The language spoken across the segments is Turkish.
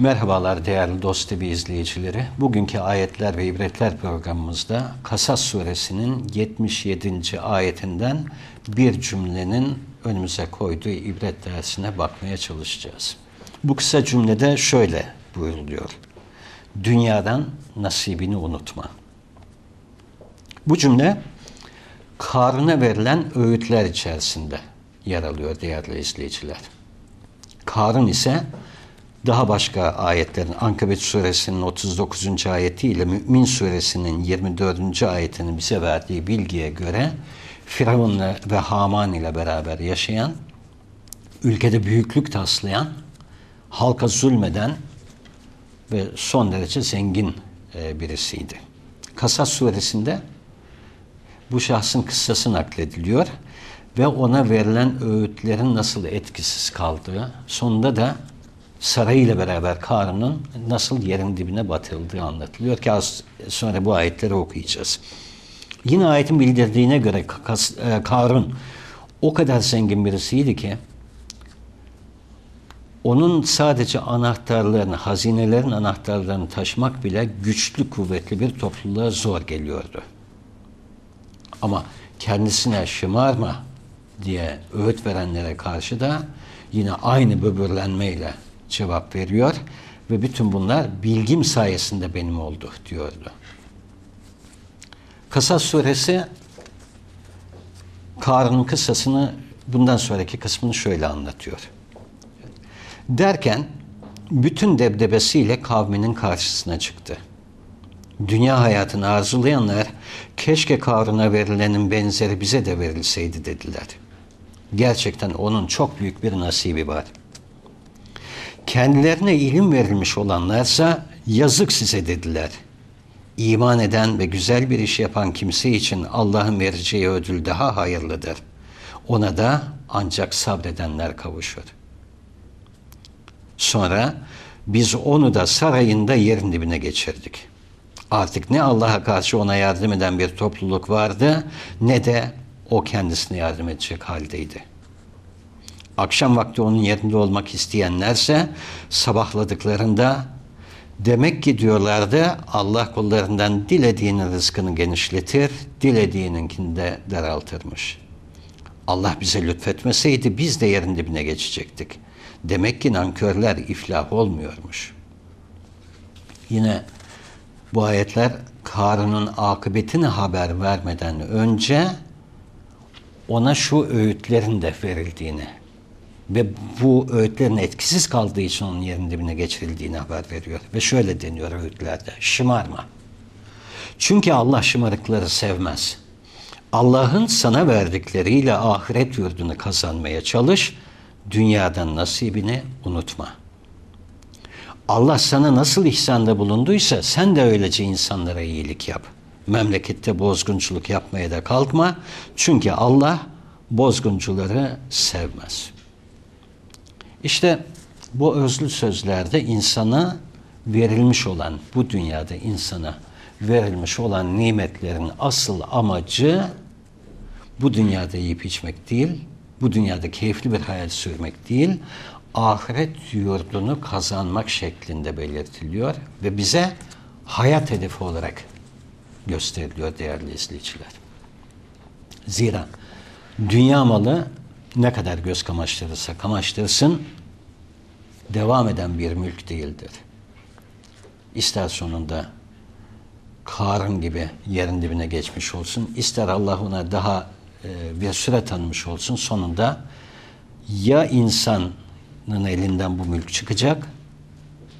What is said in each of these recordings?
Merhabalar değerli Dost TV izleyicileri. Bugünkü Ayetler ve İbretler programımızda Kasas suresinin 77. ayetinden bir cümlenin önümüze koyduğu ibret dersine bakmaya çalışacağız. Bu kısa cümlede şöyle buyuruluyor. Dünyadan nasibini unutma. Bu cümle Karun'a verilen öğütler içerisinde yer alıyor değerli izleyiciler. Karun ise daha başka ayetlerin Ankabet suresinin 39. ayeti ile Mümin suresinin 24. ayetinin bize verdiği bilgiye göre Firavun ve Haman ile beraber yaşayan, ülkede büyüklük taslayan, halka zulmeden ve son derece zengin e, birisiydi. Kasas suresinde bu şahsın kıssası naklediliyor ve ona verilen öğütlerin nasıl etkisiz kaldığı, sonunda da sarayıyla beraber Karun'un nasıl yerin dibine batırıldığı anlatılıyor ki az sonra bu ayetleri okuyacağız. Yine ayetin bildirdiğine göre e, Karun o kadar zengin birisiydi ki onun sadece anahtarlarını, hazinelerin anahtarlarını taşımak bile güçlü, kuvvetli bir topluluğa zor geliyordu. Ama kendisine şımarma diye öğüt verenlere karşı da yine aynı böbürlenmeyle cevap veriyor ve bütün bunlar bilgim sayesinde benim oldu diyordu. Kasas suresi Karun'un kıssasını bundan sonraki kısmını şöyle anlatıyor. Derken bütün debdebesiyle kavminin karşısına çıktı. Dünya hayatını arzulayanlar keşke Karun'a verilenin benzeri bize de verilseydi dediler. Gerçekten onun çok büyük bir nasibi var. Kendilerine ilim verilmiş olanlarsa yazık size dediler. İman eden ve güzel bir iş yapan kimse için Allah'ın vereceği ödül daha hayırlıdır. Ona da ancak sabredenler kavuşur. Sonra biz onu da sarayında yerin dibine geçirdik. Artık ne Allah'a karşı ona yardım eden bir topluluk vardı ne de o kendisine yardım edecek haldeydi. Akşam vakti onun yerinde olmak isteyenlerse sabahladıklarında demek ki diyorlardı Allah kullarından dilediğinin rızkını genişletir, dilediğininkini de daraltırmış. Allah bize lütfetmeseydi biz de yerin dibine geçecektik. Demek ki nankörler iflah olmuyormuş. Yine bu ayetler Karun'un akıbetini haber vermeden önce ona şu öğütlerin de verildiğini ve bu öğütlerin etkisiz kaldığı için onun yerin dibine geçirildiğini haber veriyor. Ve şöyle deniyor öğütlerde, şımarma. Çünkü Allah şımarıkları sevmez. Allah'ın sana verdikleriyle ahiret yurdunu kazanmaya çalış, dünyadan nasibini unutma. Allah sana nasıl ihsanda bulunduysa sen de öylece insanlara iyilik yap. Memlekette bozgunculuk yapmaya da kalkma. Çünkü Allah bozguncuları sevmez.'' İşte bu özlü sözlerde insana verilmiş olan, bu dünyada insana verilmiş olan nimetlerin asıl amacı bu dünyada yiyip içmek değil, bu dünyada keyifli bir hayat sürmek değil, ahiret yurdunu kazanmak şeklinde belirtiliyor ve bize hayat hedefi olarak gösteriliyor değerli izleyiciler. Zira dünya malı ne kadar göz kamaştırırsa kamaştırsın devam eden bir mülk değildir. İster sonunda Karın gibi yerin dibine geçmiş olsun, ister Allah ona daha e, bir süre tanımış olsun, sonunda ya insanın elinden bu mülk çıkacak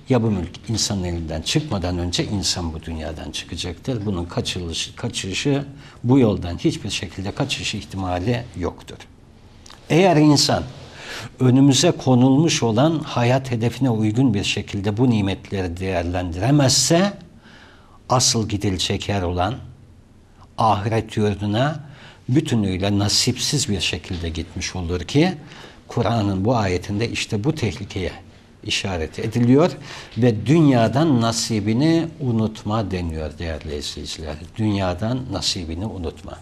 ya bu mülk insanın elinden çıkmadan önce insan bu dünyadan çıkacaktır. Bunun kaçırılışı, kaçışı bu yoldan hiçbir şekilde kaçış ihtimali yoktur. Eğer insan önümüze konulmuş olan hayat hedefine uygun bir şekilde bu nimetleri değerlendiremezse asıl gidilecek yer olan ahiret yurduna bütünüyle nasipsiz bir şekilde gitmiş olur ki Kur'an'ın bu ayetinde işte bu tehlikeye işaret ediliyor ve dünyadan nasibini unutma deniyor değerli izleyiciler. Dünyadan nasibini unutma.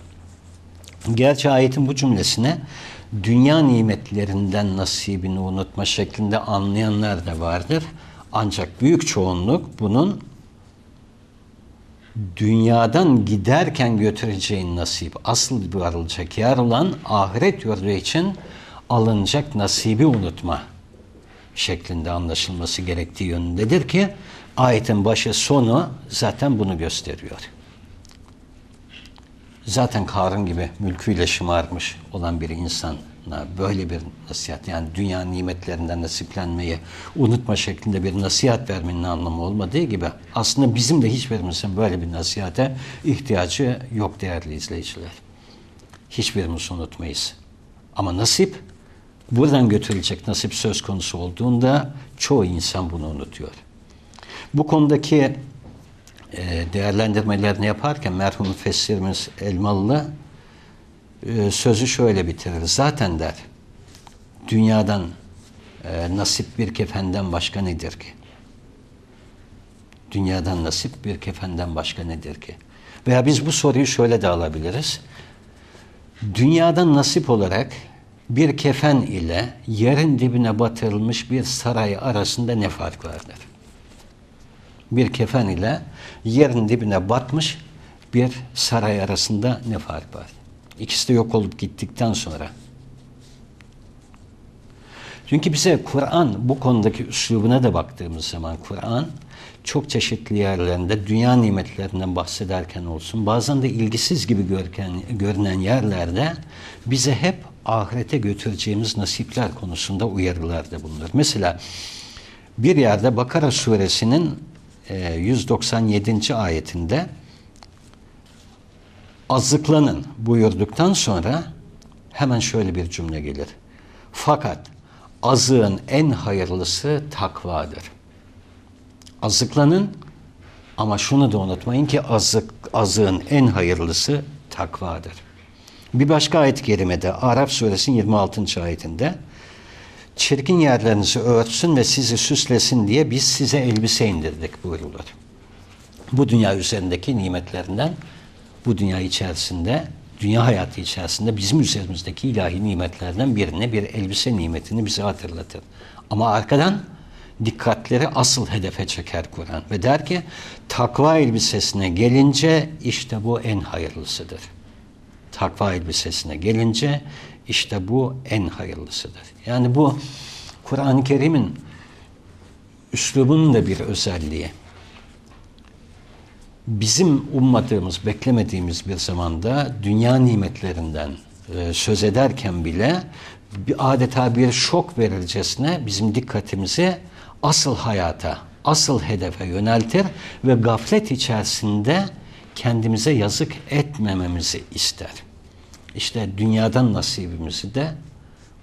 Gerçi ayetin bu cümlesine dünya nimetlerinden nasibini unutma şeklinde anlayanlar da vardır. Ancak büyük çoğunluk bunun dünyadan giderken götüreceğin nasip, asıl varılacak yer olan ahiret yurdu için alınacak nasibi unutma şeklinde anlaşılması gerektiği yönündedir ki ayetin başı sonu zaten bunu gösteriyor. Zaten Karun gibi mülküyle şımarmış olan bir insana böyle bir nasihat yani dünya nimetlerinden nasiplenmeyi unutma şeklinde bir nasihat vermenin anlamı olmadığı gibi aslında bizim de hiçbirimizin böyle bir nasihate ihtiyacı yok değerli izleyiciler. Hiçbirimiz unutmayız. Ama nasip buradan götürülecek nasip söz konusu olduğunda çoğu insan bunu unutuyor. Bu konudaki değerlendirmelerini yaparken merhum müfessirimiz Elmalı e, sözü şöyle bitirir. Zaten der, dünyadan e, nasip bir kefenden başka nedir ki? Dünyadan nasip bir kefenden başka nedir ki? Veya biz bu soruyu şöyle de alabiliriz. Dünyadan nasip olarak bir kefen ile yerin dibine batırılmış bir saray arasında ne fark vardır? Bir kefen ile yerin dibine batmış bir saray arasında ne fark var? İkisi de yok olup gittikten sonra. Çünkü bize Kur'an bu konudaki üslubuna da baktığımız zaman Kur'an çok çeşitli yerlerinde dünya nimetlerinden bahsederken olsun bazen de ilgisiz gibi görken, görünen yerlerde bize hep ahirete götüreceğimiz nasipler konusunda uyarılarda bulunur. Mesela bir yerde Bakara suresinin 197. ayetinde azıklanın buyurduktan sonra hemen şöyle bir cümle gelir. Fakat azığın en hayırlısı takvadır. Azıklanın ama şunu da unutmayın ki azık, azığın en hayırlısı takvadır. Bir başka ayet-i kerimede Arap suresinin 26. ayetinde çirkin yerlerinizi örtsün ve sizi süslesin diye biz size elbise indirdik buyurulur. Bu dünya üzerindeki nimetlerinden bu dünya içerisinde, dünya hayatı içerisinde bizim üzerimizdeki ilahi nimetlerden birine bir elbise nimetini bize hatırlatır. Ama arkadan dikkatleri asıl hedefe çeker Kur'an ve der ki takva elbisesine gelince işte bu en hayırlısıdır. Takva elbisesine gelince işte bu en hayırlısıdır. Yani bu Kur'an-ı Kerim'in üslubunun da bir özelliği bizim ummadığımız, beklemediğimiz bir zamanda dünya nimetlerinden e, söz ederken bile bir, adeta bir şok verircesine bizim dikkatimizi asıl hayata, asıl hedefe yöneltir ve gaflet içerisinde kendimize yazık etmememizi ister. İşte dünyadan nasibimizi de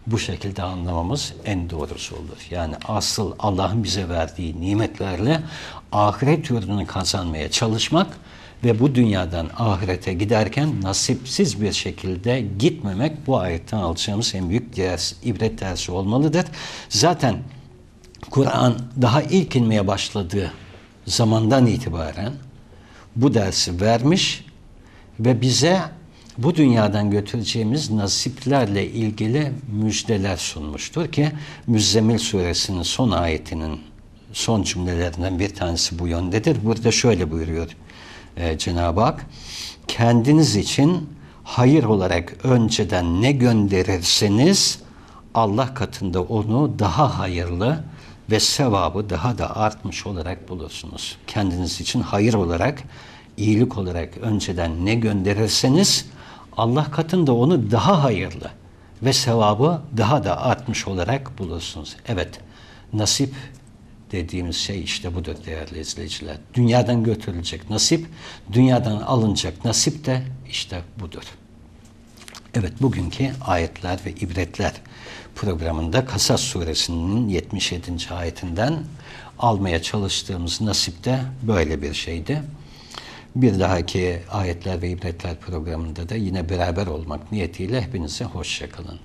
bu şekilde anlamamız en doğrusu olur. Yani asıl Allah'ın bize verdiği nimetlerle ahiret yurdunu kazanmaya çalışmak ve bu dünyadan ahirete giderken nasipsiz bir şekilde gitmemek bu ayetten alacağımız en büyük ders, ibret dersi olmalıdır. Zaten Kur'an daha ilk inmeye başladığı zamandan itibaren bu dersi vermiş ve bize bu dünyadan götüreceğimiz nasiplerle ilgili müjdeler sunmuştur ki Müzzemil suresinin son ayetinin son cümlelerinden bir tanesi bu yöndedir. Burada şöyle buyuruyor e, Cenab-ı Hak kendiniz için hayır olarak önceden ne gönderirseniz Allah katında onu daha hayırlı ve sevabı daha da artmış olarak bulursunuz. Kendiniz için hayır olarak, iyilik olarak önceden ne gönderirseniz Allah katında onu daha hayırlı ve sevabı daha da artmış olarak bulursunuz. Evet, nasip dediğimiz şey işte budur değerli izleyiciler. Dünyadan götürülecek nasip, dünyadan alınacak nasip de işte budur. Evet bugünkü ayetler ve ibretler programında Kasas suresinin 77. ayetinden almaya çalıştığımız nasip de böyle bir şeydi. Bir dahaki ayetler ve ibretler programında da yine beraber olmak niyetiyle hepinize hoşçakalın.